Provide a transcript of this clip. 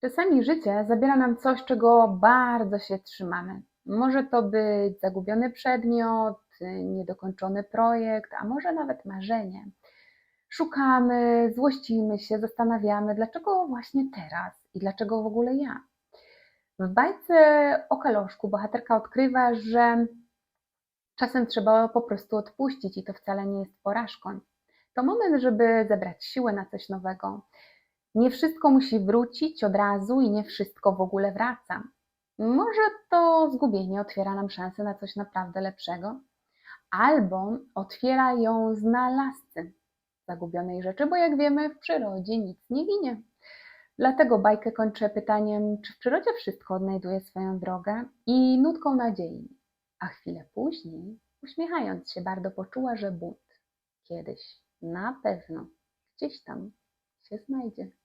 Czasami życie zabiera nam coś, czego bardzo się trzymamy. Może to być zagubiony przedmiot, niedokończony projekt, a może nawet marzenie. Szukamy, złościmy się, zastanawiamy, dlaczego właśnie teraz i dlaczego w ogóle ja. W bajce o kaloszku bohaterka odkrywa, że czasem trzeba po prostu odpuścić i to wcale nie jest porażką. To moment, żeby zebrać siłę na coś nowego. Nie wszystko musi wrócić od razu i nie wszystko w ogóle wraca. Może to zgubienie otwiera nam szansę na coś naprawdę lepszego, albo otwiera ją znalazcy zagubionej rzeczy, bo jak wiemy, w przyrodzie nic nie ginie. Dlatego bajkę kończę pytaniem, czy w przyrodzie wszystko odnajduje swoją drogę i nutką nadziei. A chwilę później, uśmiechając się, bardzo poczuła, że bunt kiedyś na pewno gdzieś tam się znajdzie.